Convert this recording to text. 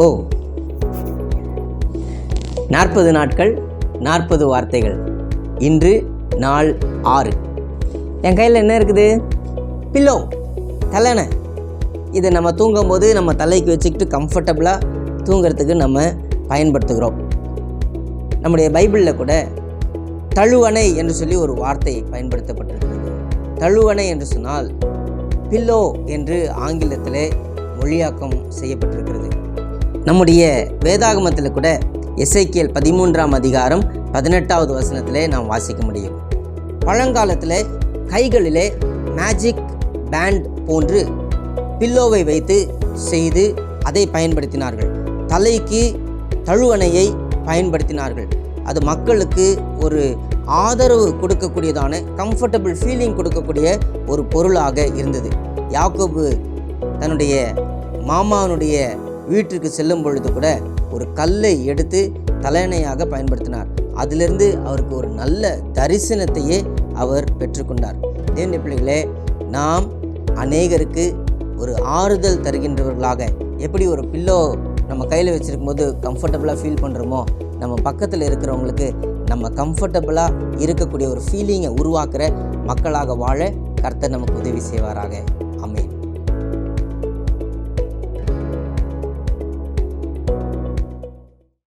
ஓ. நாற்பது நாட்கள் நாற்பது வார்த்தைகள். இன்று நாள் ஆறு. என் கையில் என்ன இருக்குது? பில்லோ தலைனை இதை நம்ம தூங்கும்போது நம்ம தலைக்கு வச்சுக்கிட்டு கம்ஃபர்டபுளாக தூங்குறதுக்கு நம்ம பயன்படுத்துகிறோம். நம்முடைய பைபிளில் கூட தழுவணை என்று சொல்லி ஒரு வார்த்தை பயன்படுத்தப்பட்டிருக்கிறது. தழுவணை என்று சொன்னால் பில்லோ என்று ஆங்கிலத்தில் மொழியாக்கம் செய்யப்பட்டிருக்கிறது. நம்முடைய வேதாகமத்தில் கூட எஸ்ஐக்கியல் பதிமூன்றாம் அதிகாரம் பதினெட்டாவது வசனத்திலே நாம் வாசிக்க முடியும். பழங்காலத்தில் கைகளிலே மேஜிக் பேண்ட் போன்று பில்லோவை வைத்து செய்து அதை பயன்படுத்தினார்கள். தலைக்கு தழுவணையை பயன்படுத்தினார்கள். அது மக்களுக்கு ஒரு ஆதரவு கொடுக்கக்கூடியதான கம்ஃபர்டபுள் ஃபீலிங் கொடுக்கக்கூடிய ஒரு பொருளாக இருந்தது. யாக்கோபு தன்னுடைய மாமாவனுடைய வீட்டிற்கு செல்லும் பொழுது கூட ஒரு கல்லை எடுத்து தலையணையாக பயன்படுத்தினார். அதிலிருந்து அவருக்கு ஒரு நல்ல தரிசனத்தையே அவர் பெற்றுக்கொண்டார். தேவனுடைய பிள்ளைகளே நாம் அநேகருக்கு ஒரு ஆறுதல் தருகின்றவர்களாக எப்படி ஒரு பில்லோ நம்ம கையில் வச்சுருக்கும் போது கம்ஃபர்டபுளாக ஃபீல் பண்ணுறோமோ நம்ம பக்கத்தில் இருக்கிறவங்களுக்கு நம்ம கம்ஃபர்டபுளாக இருக்கக்கூடிய ஒரு ஃபீலிங்கை உருவாக்குற மக்களாக வாழ கர்த்தர் நமக்கு உதவி செய்வாராக.